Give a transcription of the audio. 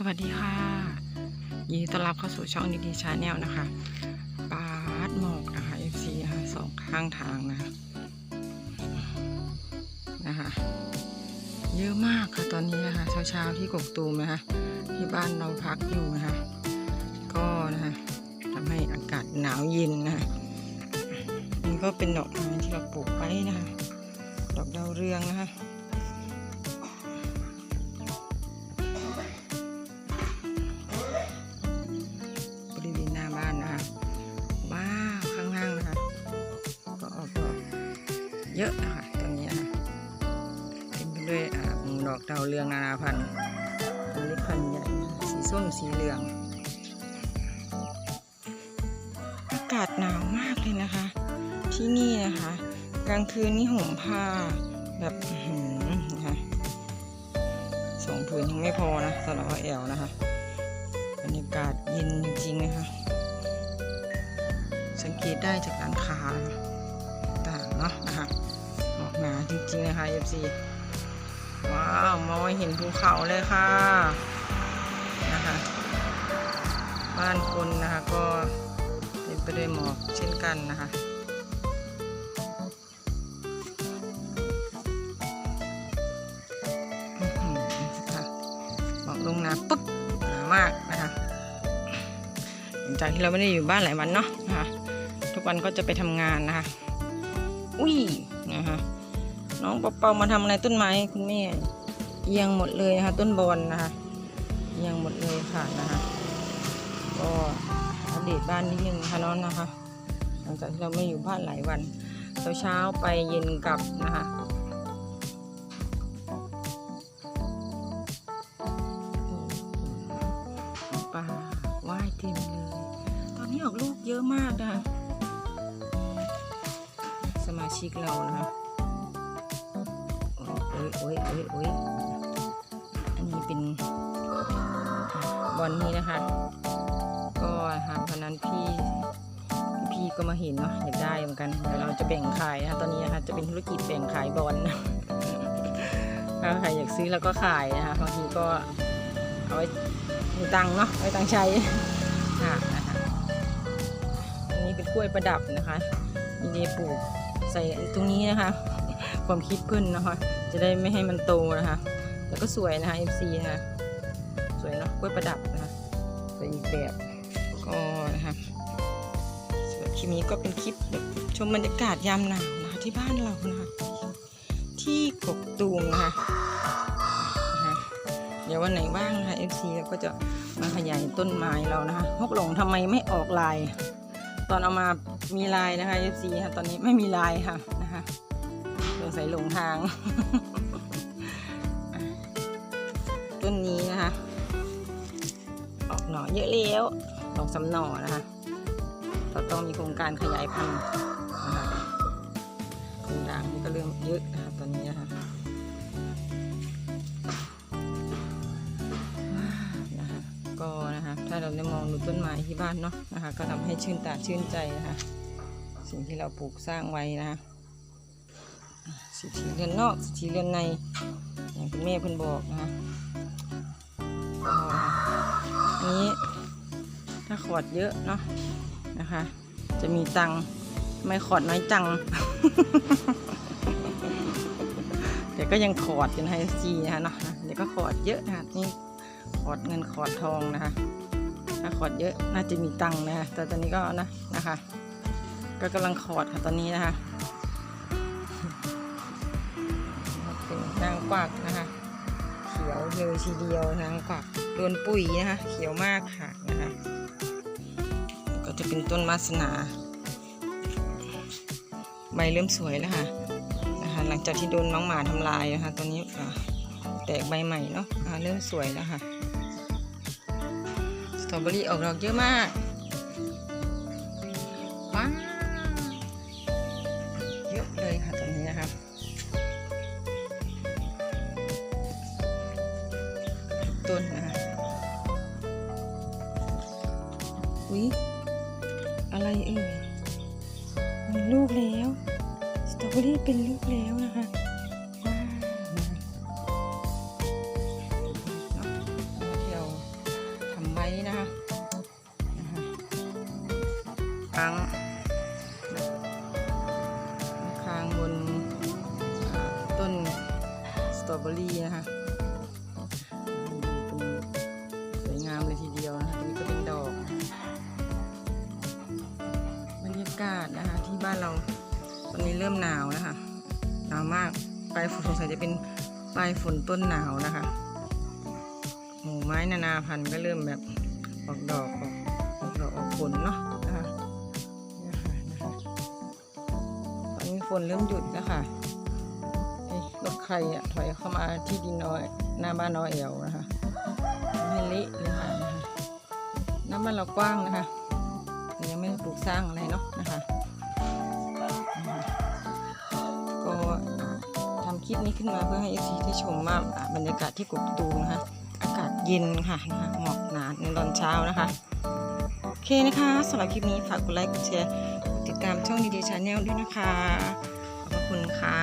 สวัสดีค่ะ ยินดีต้อนรับเข้าสู่ช่องดีดีชาแนลนะคะปาดหมอกนะคะ FC นะคะสองข้างทางนะนะคะ เยอะมากค่ะตอนนี้นะคะเช้าๆที่กกตูมนะคะที่บ้านเราพักอยู่นะคะ ก็นะคะทำให้อากาศหนาวเย็นนะคะนี่ก็เป็นดอกไม้ที่เราปลูกไว้นะคะดอกดาวเรืองนะคะ เยอะนะคะตอนนี้นะเต็มไปด้วยอดอกดาวเรืองนานาพันธุ์พันเล็กพันใหญ่สีส้มสีเหลือง อากาศหนาวมากเลยนะคะ ที่นี่นะคะ กลางคืนนี่ห่มผ้าแบบอื้อหือนะคะสองผืนยังไม่พอนะสำหรับแอลนะคะบรรยากาศเย็นจริงๆนะคะสังเกตได้จากร้านค้าต่าง เนาะนะคะออกหนาจริงๆนะคะ FC ว้าวมองเห็นภูเขาเลยค่ะนะคะ บ้านคนนะคะก็เต็มไปด้วยหมอกเช่นกันนะคะหมอกลงน้ำปุ๊บหนามากนะคะหลังจากที่เราไม่ได้อยู่บ้านหลายวันเนาะนะคะทุกวันก็จะไปทำงานนะคะ อุ้ยนะคะน้องเปาๆมาทำอะไรต้นไม้คุณแม่เอียงหมดเลยนะคะต้นบอลนะคะเอียงหมดเลยค่ะนะคะก็อัปเดตบ้านนิดนึงนะคะน้องนะคะ หลังจากที่เราไม่อยู่บ้านหลายวันเช้าๆไปเย็นกลับนะคะปลาว่ายเต็มเลย ตอนนี้ออกลูกเยอะมากนะคะ สมาชิกเรานะคะโอ้ยโอ้ยโอ้ยโอ้ยอันนี้เป็นบอลนี้นะคะ ก็นะคะวันนั้นพี่พี่ก็มาเห็นเนาะอยากได้เหมือนกันเดี๋ยวเราจะแบ่งขายนะคะตอนนี้นะคะจะเป็นธุรกิจแบ่งขายบอลนะถ้าใครอยากซื้อแล้วก็ขายนะคะบางทีก็เอาไว้มีตังเนาะไว้ตังใช้ค่ะนะคะอันนี้เป็นกล้วยประดับนะคะมีเดปลูก ใส่ตรงนี้นะคะ ความคิดเพื่อนนะคะ จะได้ไม่ให้มันโตนะคะแต่ก็สวยนะคะ FC นะคะสวยเนาะกล้วยประดับนะคะแต่อีกแบบก็นะคะสำหรับคลิปนี้ก็เป็นคลิปแบบชมบรรยากาศยามหนาวนะคะที่บ้านเรานะคะที่กกตูมนะคะนะคะเดี๋ยววันไหนว่างนะคะ FC เราก็จะมาขยายต้นไม้เรานะคะฮกหลงทำไมไม่ออกลาย ตอนเอามามีลายนะคะ FC ค่ะตอนนี้ไม่มีลายค่ะนะคะสงสัยหลงทาง ต้นนี้นะคะ ออกหน่อเยอะแล้วสองสาหน่อนะคะเราต้องมีโครงการขยายพันธุ์นะคะโครงด่างนี่ก็เริ่มเยอะนะคะตอนนี้คะนะคะ เราได้มองดูต้นไม้ที่บ้านเนาะนะคะ ก็ทำให้ชื่นตาชื่นใจนะคะ สิ่งที่เราปลูกสร้างไว้นะคะสิทธิเรือนนอกสิทธิเรือนในอย่างคุณแม่เพิ่นบอกนะคะอันนี้ถ้าขอดเยอะเนาะนะคะ จะมีตังไม่ขอดน้อยจังแต่ก็ยังขอดอยู่ในซีนะคะเนาะเดี๋ยวก็ขอดเยอะนะคะนี่ขอดเงินขอดทองนะคะ ถ้าขอดเยอะน่าจะมีตังค์นะคะแต่ตอนนี้ก็นะนะคะ ก็กำลังขอดค่ะตอนนี้นะคะเป็นนางกวักนะคะ เขียวเลยทีเดียวนางกวักโดนปุ๋ยนะคะ เขียวมากค่ะนะคะก็จะเป็นต้นมาสนา ใบเริ่มสวยแล้วค่ะนะคะหลังจากที่โดนน้องหมาทำลายนะคะตอนนี้แตกใบใหม่เนาะเริ่มสวยแล้วค่ะ อเบอรี่ออกดอกเยอะมากว้าเยอะเลยค่ะตอนนี้นะคะต้นนะคะอุ๊ยอะไรเอ่ยมีลูกแล้ว สตรอเบอรี่เป็นลูกแล้วนะคะ นะคะนะคะค้างค้างบนอ่าต้นสตรอเบอรี่นะคะเป็นสวยงามเลยทีเดียวนะคะตรงนี้ก็เป็นดอกบรรยากาศนะคะที่บ้านเราตอนนี้เริ่มหนาวนะคะหนาวมากปลายฝนสงสัยจะเป็นปลายฝนต้นหนาวนะคะหมู่ไม้นานาพันธุ์ก็เริ่มแบบ ออกดอกออกออกดอกออกผลเนาะนะคะนะคะตอนนี้ฝนเริ่มหยุดแล้วค่ะรถใครอะถอยเข้ามาที่ดินน้อยหน้าบ้านน้อยเอวนะคะไม่เละเลยค่ะนะคะหน้าบ้านเรากว้างนะคะยังไม่ปลูกสร้างอะไรเนาะนะคะก็ทำคลิปนี้ขึ้นมาเพื่อให้เอซีได้ชมว่าบรรยากาศที่กกตูมนะคะ เย็นค่ะนะคะหมอกหนาในตอนเช้านะคะ โอเคนะคะสำหรับคลิปนี้ฝากกดไลค์กดแชร์ติดตามช่องดีดีชาแนลด้วยนะคะ ขอบพระคุณค่ะ